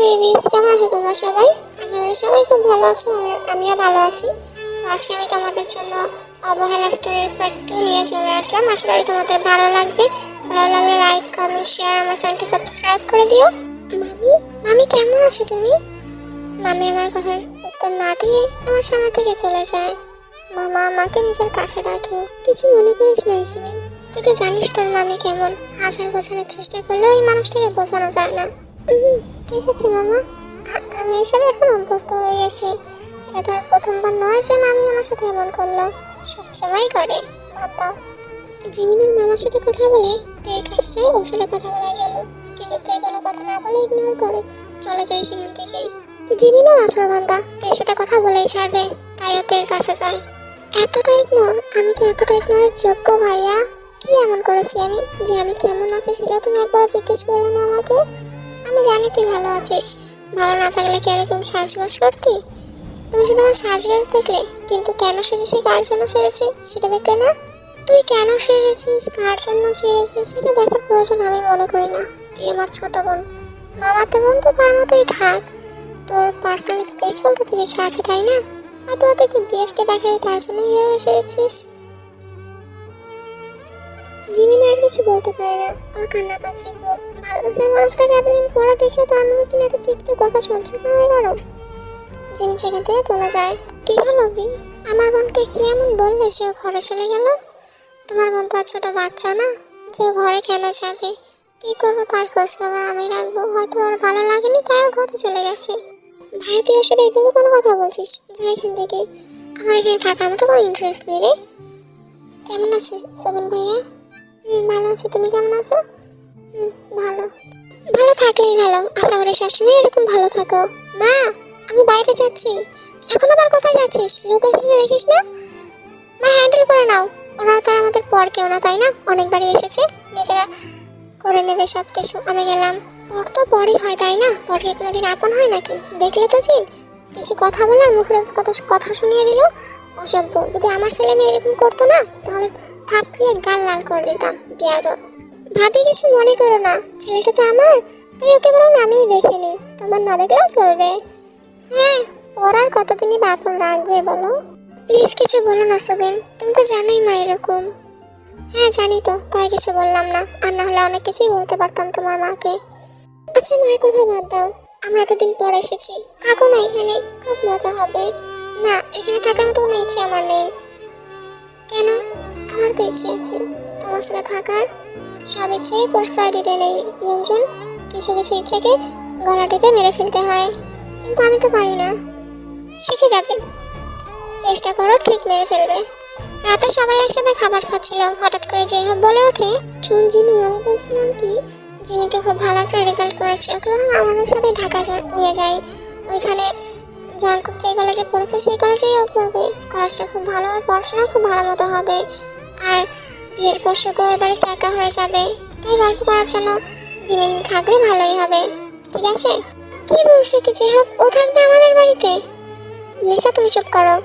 Babies কেমন আছো তোমরা সবাই? আশা করি সবাই খুব ভালো আছো, আমিও ভালো আছি। তো আজকে আমি তোমাদের জন্য অবহেলা স্টোরির পার্ট টু নিয়ে চলে আসলাম। আশা করি তোমাদের ভালো লাগবে। ভালো লাগলে লাইক কমেন্ট শেয়ার আমার চ্যানেলটি সাবস্ক্রাইব করে দিও। মামি মামি, কেমন আছো তুমি? মামি আমার কথার উত্তর না দিয়ে আমার সামনে থেকে চলে যায়। মামা আমাকে নিজের কাছে রাখে কিছু মনে করিস না জিমিন তুই তো জানিস তোর মামি কেমন। হাজার বোঝানোর চেষ্টা করলেও ওই মানুষটাকে বোঝানো যায় না। ঠিক আছে মামা? আমি এসবে এখন অভ্যস্ত হয়ে গেছি। এটা তার প্রথমবার নয় যে মামি আমার সাথে এমন করল। সবসময় করে দাও জিমিনের মামার সাথে কথা বলে তের কাছে যায় সাথে কথা বলার জন্য। কিন্তু তে কোনো কথা না বলে ইগনোর করে চলে যায় সেখান থেকে। জিমিনের আসর বান্ধা তের সাথে কথা বলেই ছাড়বে, তাই ও তের কাছে যায়। এতটা ইগনোর আমি কি এতটা ইগনোরের যোগ্য ভাইয়া? কি এমন করেছি আমি? যে আমি কেমন আছি সেটা তুমি একবার জিজ্ঞেস করলে না আমাকে? আমি জানি তুই ভালো আছিস। ভালো না থাকলে কি এরকম সাজগোজ করতি? তুমি শুধু আমার সাজগোজ দেখলে, কিন্তু কেন সেজেছি, কার জন্য সেজেছি, সেটা দেখলে না? তুই কেন সেজেছিস, কার জন্য সেজেছিস, সেটা দেখার প্রয়োজন আমি মনে করি না। তুই আমার ছোট বোন। মামাতো বোন তো তার মতোই থাক। তোর পার্সোনাল স্পেস বলতে তুই কিছু আছে, তাই না? হয়তো হয়তো তুই বিএফকে দেখাই তার জন্যই এভাবে সেজেছিস। জিমিন আর কিছু বলতে পারে না। ওর কান্না পাচ্ছে খুব ভালোবাসার মানুষটাকে এতদিন পরে দেখে তার মধ্যে কিনা এত তিক্ত কথা সহ্য হয়ে গেল জিমিন সেখান থেকে চলে যায়। কি হলো, বি? আমার বোনকে কি এমন বললে সে ঘরে চলে গেল? তোমার বোন তো আর ছোট বাচ্চা না, যে ঘরে কেন যাবে? কি করব তার খোঁজ খবর আমি রাখব? হয়তো ওর ভালো লাগেনি, তাই ঘরে চলে গেছে। ভাই, তুই ওর সাথে এইভাবে কোনো কথা বলছিস? যা এখান থেকে। আমার এখানে থাকার মতো কোনো ইন্টারেস্ট নেই রে। কেমন আছিস সবিন ভাইয়া? ভালো আছি। তুমি কেমন আছো? ভালো। ভালো থাকলেই ভালো। আশা করি সবসময় এরকম ভালো থাকো। মা, আমি বাইরে যাচ্ছি। এখন আবার কোথায় যাচ্ছিস? লোক এসেছে দেখিস না? মা হ্যান্ডেল করে নাও। ওরা তো আমাদের পর কেউ না, তাই না? অনেকবারই এসেছে। নিজেরা করে নেবে সব কিছু আমি গেলাম। পর তো পরই হয়, তাই না? পর কি কোনোদিন আপন হয় নাকি? দেখলে তো চিন। কিছু কথা বলার মুখের কথা কথা শুনিয়ে দিল অসভ্য। যদি আমার ছেলে মেয়ে এরকম করতো না, তাহলে থাপড়িয়ে গাল লাল করে দিতাম। বিয়াদব ভাবি কিছু মনে করো না। ছেলেটা তো আমার, তাই ওকে বরং আমিই দেখে নিই। তোমার না দেখলেও চলবে। হ্যাঁ ওর আর কতদিনই বা আপন রাখবে বলো? প্লিজ কিছু বলো না সুবিন, তুমি তো জানোই মা এরকম। হ্যাঁ জানি তো, তাই কিছু বললাম না। আর না হলে অনেক কিছুই বলতে পারতাম তোমার মাকে। আচ্ছা মায়ের কথা বাদ দাও। আমরা এতদিন পর এসেছি। থাকো না এখানে, খুব মজা হবে। না, এখানে থাকার মতো কোনো ইচ্ছে আমার নেই। কেন? আমার তো ইচ্ছে আছে তোমার সাথে থাকার। সব ইচ্ছে প্রশ্রয় দিতে নেই। ইয়ঞ্জন কিছু কিছু ইচ্ছেকে গলা টিপে মেরে ফেলতে হয়। কিন্তু আমি তো পারি না। শিখে যাবে? চেষ্টা করো, ঠিক মেরে ফেলবে। রাতে সবাই একসাথে খাবার খাচ্ছিল। হঠাৎ করে যেহব বলে ওঠে শুন জিনু আমি বলছিলাম কি, জিমি তো খুব ভালো একটা রেজাল্ট করেছে। ওকে বরং আমাদের সাথে ঢাকা নিয়ে যাই। ওইখানে জাঙ্কুক যে কলেজে পড়েছে, সেই কলেজেই ও পড়বে। কলেজটা খুব ভালো, আর পড়াশোনা খুব ভালো মতো হবে। আর বিয়ের সুখও এবারে একা হয়ে যাবে। তাই গল্প করার জন্য জিমিন থাকলে ভালোই হবে। ঠিক আছে? কি বলছো কি যে হোক, ও থাকবে আমাদের বাড়িতে। লিসা, তুমি চুপ করো।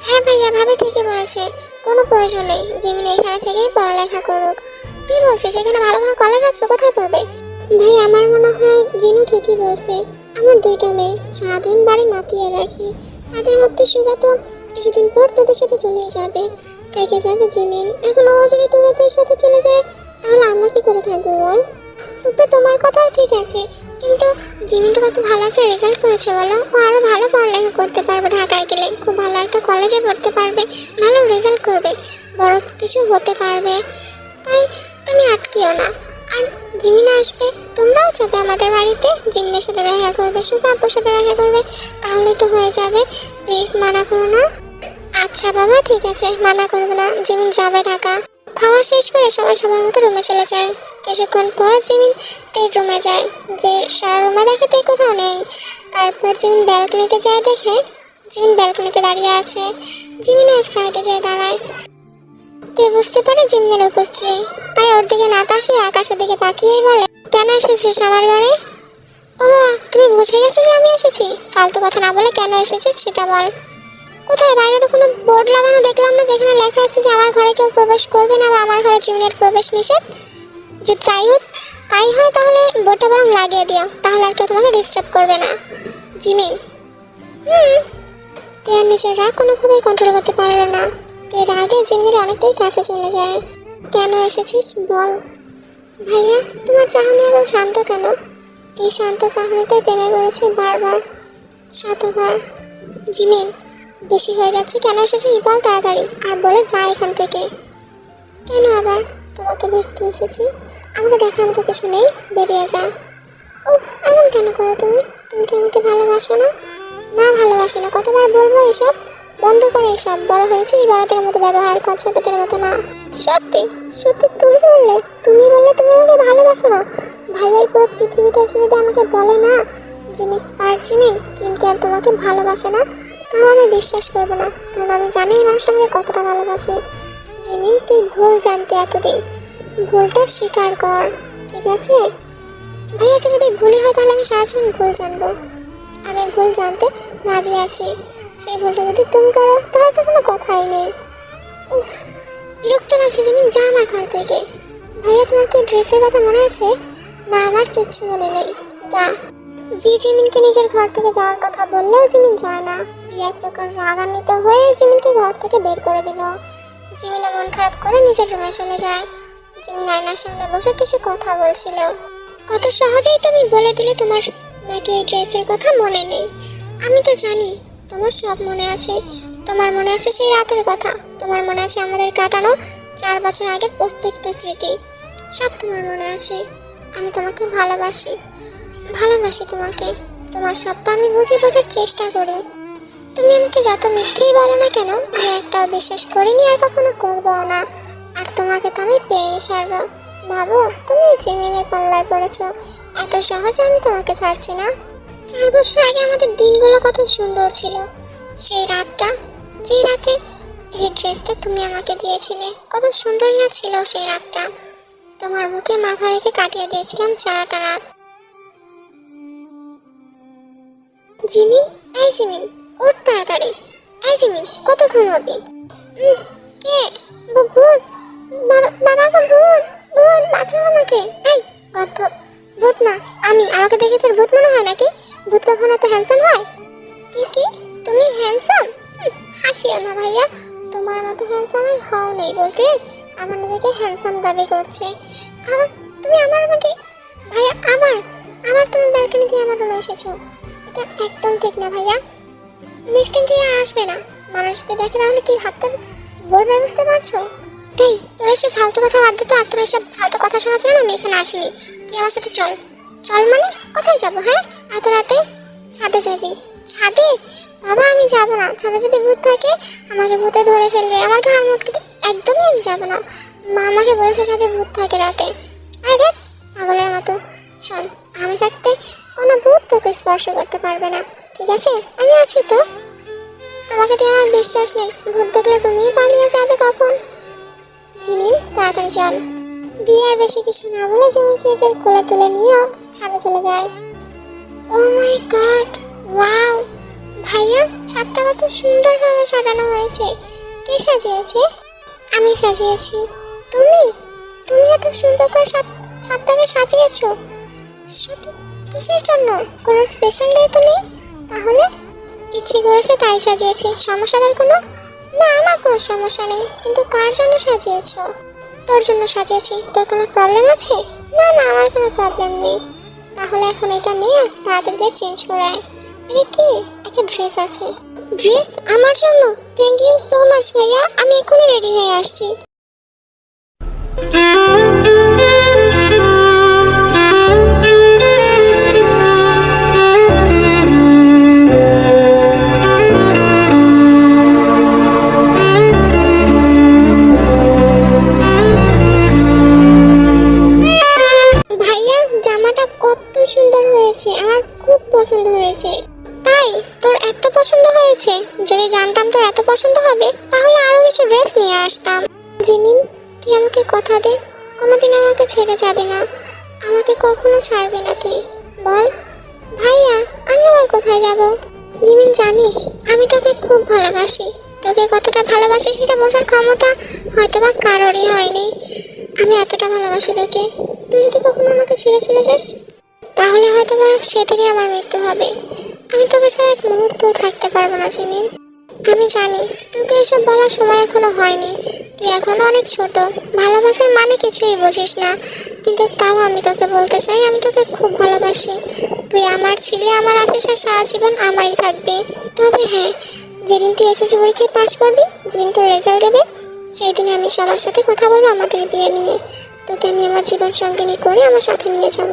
হ্যাঁ ভাইয়া, ভাবে ঠিকই বলেছে। কোনো প্রয়োজন নেই, জিমিন এখানে থেকেই পড়ালেখা করুক। কি বলছে এখানে ভালো কোনো কলেজ আছে? কোথায় পড়বে? ভাই, আমার মনে হয় জিনু ঠিকই বলছে। আমার দুইটা মেয়ে, সারাদিন বাড়ি মাতিয়ে রাখি। তাদের মধ্যে সুগা তো কিছুদিন পর তোদের সাথে চলে যাবে। থেকে যাবে, জিমিন। এখন ও যদি তোদের সাথে চলে যায়, তাহলে আমরা কি করে থাকব বল? সুপে তোমার কথাও ঠিক আছে। কিন্তু জিমিন তো কত ভালো একটা রেজাল্ট করেছে বলো? ও আরও ভালো পড়ালেখা করতে পারবে ঢাকায় গেলে। খুব ভালো একটা কলেজে পড়তে পারবে, ভালো রেজাল্ট করবে। বড় কিছু হতে পারবে। তাই তুমি আটকিও না। আর জিমিন আসবে, তোমরাও যাবে আমাদের বাড়িতে। জিমিনের সাথে দেখা করবে শুধু আব্বুর সাথে দেখা করবে, তাহলে তো হয়ে যাবে। প্লিজ মানা করো না। আচ্ছা বাবা, ঠিক আছে। মানা করব না। জিমিন যাবে ঢাকা। খাওয়া শেষ করে সবাই সবার মতো রুমে চলে যায়। কিছুক্ষণ পর জিমিন তের রুমে যায়, যে সারা রুমে দেখে তে কোথাও নেই। তারপর জিমিন ব্যালকনিতে যায় দেখে, জিমিন ব্যালকনিতে দাঁড়িয়ে আছে। জিমিনও এক সাইডে যায় দাঁড়ায়। তে বুঝতে পারে জিমিনের উপস্থিতি। তাই ওর দিকে না তাকিয়ে আকাশের দিকে তাকিয়েই বলে, কেন এসেছিস আমার ঘরে? ও তুমি বুঝে গেছো যে আমি এসেছি। ফালতু কথা না বলে কেন এসেছিস সেটা বল। কোথায়? বাইরে তো কোনো বোর্ড লাগানো দেখলাম না যেখানে লেখা আছে যে আমার ঘরে কেউ প্রবেশ করবে না বা আমার ঘরে জিমিনের প্রবেশ নিষেধ। যদি তাই তাই হয় তাহলে বোর্ডটা বরং লাগিয়ে দিও, তাহলে আর কেউ তোমাকে ডিস্টার্ব করবে না। জিমিন হুম। তিয়ার নিজের রাগ কোনোভাবেই কন্ট্রোল করতে পারল না। তে রাগে জিমিনের অনেকটাই কাছে চলে যায়। কেন এসেছিস? বল। ভাইয়া, তোমার চাহনি এত শান্ত কেন? এই শান্ত চাহনিতে প্রেমে পড়েছে বারবার শতবার জিমিন বেশি হয়ে যাচ্ছে কেন এসেছিস বল তাড়াতাড়ি, আর বলে যা এখান থেকে। কেন আবার? তোমাকে দেখতে এসেছি। আমাকে দেখার মতো কিছু নেই, বেরিয়ে যা। ও এমন কেন করো তুমি? তুমি কি আমাকে ভালোবাসো না? না ভালোবাসি না, কতবার বলব এসব? বন্ধ করে এসব, বড় হয়েছিস, বড়দের মতো ব্যবহার কর ছোটদের মতো না। সত্যি সত্যি তুমি বললে তুমি বললে তুমি আমাকে ভালোবাসো না। ভাইয়াই পুরো পৃথিবীটা এসে যদি আমাকে বলে না যে মিস পার্ক জিমিন, কিন্তু তোমাকে ভালোবাসে না তাও আমি বিশ্বাস করব না। কারণ আমি জানি এই মানুষ আমাকে কতটা ভালোবাসে। জিমিন, তুই ভুল জানতে এতদিন। ভুলটা স্বীকার কর, ঠিক আছে? ভাইয়াটা যদি ভুলই হয় তাহলে আমি সারা জীবন ভুল জানব। আমি ভুল জানতে রাজি আছি। সেই ভুলটা যদি তুমি করো, তাহলে তো কোনো কথাই নেই। বিরক্ত লাগছে জিমিন, যা আমার ঘর থেকে। ভাইয়া, তোমার কি ড্রেসের কথা মনে আছে? না, আমার কিচ্ছু মনে নেই। যা। ভি জিমিনকে নিজের ঘর থেকে যাওয়ার কথা বললেও জিমিন যায় না। ভি এক প্রকার রাগান্বিত হয়ে জিমিনকে ঘর থেকে বের করে দিল। জিমিনা মন খারাপ করে নিজের রুমে চলে যায়। জিমিন আয়নার সামনে বসে কিছু কথা বলছিল। কত সহজেই তুমি বলে দিলে তোমার নাকি এই ড্রেসের কথা মনে নেই? আমি তো জানি, তোমার সব মনে আছে। তোমার মনে আছে সেই রাতের কথা। তোমার মনে আছে আমাদের কাটানো চার বছর আগের প্রত্যেকটা স্মৃতি। সব তোমার মনে আছে। আমি তোমাকে ভালোবাসি। ভালোবাসি তোমাকে তোমার সবটা আমি বুঝে বোঝার চেষ্টা করি। তুমি আমাকে যত মিথ্যেই বলো না কেন, আমি একটাও বিশ্বাস করিনি আর কখনো করব না। আর তোমাকে তো আমি পেয়েই ছাড়বো ভাবো, তুমি জিমিনের পাল্লায় পড়েছো। এত সহজে আমি তোমাকে ছাড়ছি না। চার বছর আগে আমাদের দিনগুলো কত সুন্দর ছিল। সেই রাতটা যে রাতে এই ড্রেসটা তুমি আমাকে দিয়েছিলে, কত সুন্দরই না ছিল সেই রাতটা। তোমার বুকে মাথা রেখে কাটিয়ে দিয়েছিলাম সারাটা রাত। জিমিন এই জিমিন ওঠ তাড়াতাড়ি। এই জিমিন কত ঘুমাবি কে? ভূত। বাবা গো ভূত ভূত, বাঁচাও আমাকে। এই গদ্ধ ভূত না, আমি, আমাকে দেখে তোর ভূত মনে হয় নাকি? ভূত কখনো তো হ্যান্ডসাম হয়? কি কি? তুমি হ্যান্ডসাম হাসিও না ভাইয়া। তোমার মতো হ্যান্ডসাম আর হও নেই, বুঝলে? আমার নিজেকে হ্যান্ডসাম দাবি করছে। আমার তুমি আমার আমাকে ভাইয়া, আবার আবার তুমি ব্যালকনি দিয়ে আমার রুমে এসেছ। এটা একদম ঠিক না ভাইয়া। নেক্সট টাইম থেকে আসবে না। মানুষ যদি দেখে তাহলে কি ভাবতে বলবে বুঝতে পারছ এই, তোরা এসব ফালতু কথা বাদ দে তো, আর তোরা এসব ফালতু কথা শোনার জন্য আমি এখানে আসিনি। তুই আমার সাথে চল। চল মানে কোথায় যাব হ্যাঁ? এত রাতে ছাদে যাবি। ছাদে? বাবা, আমি যাব না। ছাদে যদি ভূত থাকে, আমাকে ভূতে ধরে ফেলবে। আমার ঘাড় মুটকে একদমই আমি যাব না। মা আমাকে বলেছে ছাদে ভূত থাকে রাতে। আর দেখ, পাগলের মতো। চল, আমি থাকতে কোনো ভূত তোকে স্পর্শ করতে পারবে না। ঠিক আছে? আমি আছি তো। তোমাকে দিয়ে আমার বিশ্বাস নেই। ভূত দেখলে তুমি পালিয়ে যাবে কখন? জিমিন, তাড়াতাড়ি চল। বিয়ার বেশি কিছু না বলে জিমিনকে নিজের কোলে তুলে নিয়ে ছাদে চলে যায়। ও মাই গড ওয়াও ভাইয়া, ছাদটা কত সুন্দরভাবে সাজানো হয়েছে। কে সাজিয়েছে? আমি সাজিয়েছি। তুমি? তুমি এত সুন্দর করে ছাদ- ছাদটাকে সাজিয়েছো। সত্যি কিসের জন্য? কোনো স্পেশাল ডে তো নেই? তাহলে? ইচ্ছে করেছে তাই সাজিয়েছি। সমস্যাটার কোনো? না, আমার কোনো সমস্যা নেই। কিন্তু কার জন্য সাজিয়েছো? তোর জন্য সাজিয়েছি। তোর কোনো প্রবলেম আছে? না না, আমার কোনো প্রবলেম নেই। তাহলে এখন এটা নিয়ে তাড়াতাড়ি যে চেঞ্জ করে আয় এটা কি? একটা ড্রেস আছে। ড্রেস আমার জন্য? থ্যাংক ইউ সো মাচ ভাইয়া। আমি এখনই রেডি হয়ে আসছি। পছন্দ হবে, তাহলে আরও কিছু ড্রেস নিয়ে আসতাম। জিমিন তুই আমাকে কথা দে, কোনোদিন আমাকে ছেড়ে যাবে না। আমাকে কখনো ছাড়বে না তুই। বল, ভাইয়া, আমি আবার কোথায় যাব? জিমিন জানিস, আমি তোকে খুব ভালোবাসি। তোকে কতটা ভালোবাসি সেটা বোঝার ক্ষমতা হয়তো বা কারোরই হয়নি। আমি এতটা ভালোবাসি তোকে। তুই যদি কখনো আমাকে ছেড়ে চলে যাস, তাহলে হয়তো বা সেদিনই আমার মৃত্যু হবে। আমি তোকে ছাড়া এক মুহূর্তও থাকতে পারব না জিমিন আমি জানি, তোকে এসব বলার সময় এখনও হয়নি। তুই এখনও অনেক ছোট, ভালোবাসার মানে কিছুই বুঝিস না। কিন্তু তাও আমি তোকে বলতে চাই, আমি তোকে খুব ভালোবাসি। তুই আমার ছেলে, আমার আশেষে সারা জীবন আমারই থাকবি। তবে হ্যাঁ যেদিন তুই এসএসসি পরীক্ষায় পাশ করবি, যেদিন তোর রেজাল্ট দেবে সেই দিনে আমি সবার সাথে কথা বলব আমাদের বিয়ে নিয়ে। তোকে আমি আমার জীবন সঙ্গিনী করে আমার সাথে নিয়ে যাব।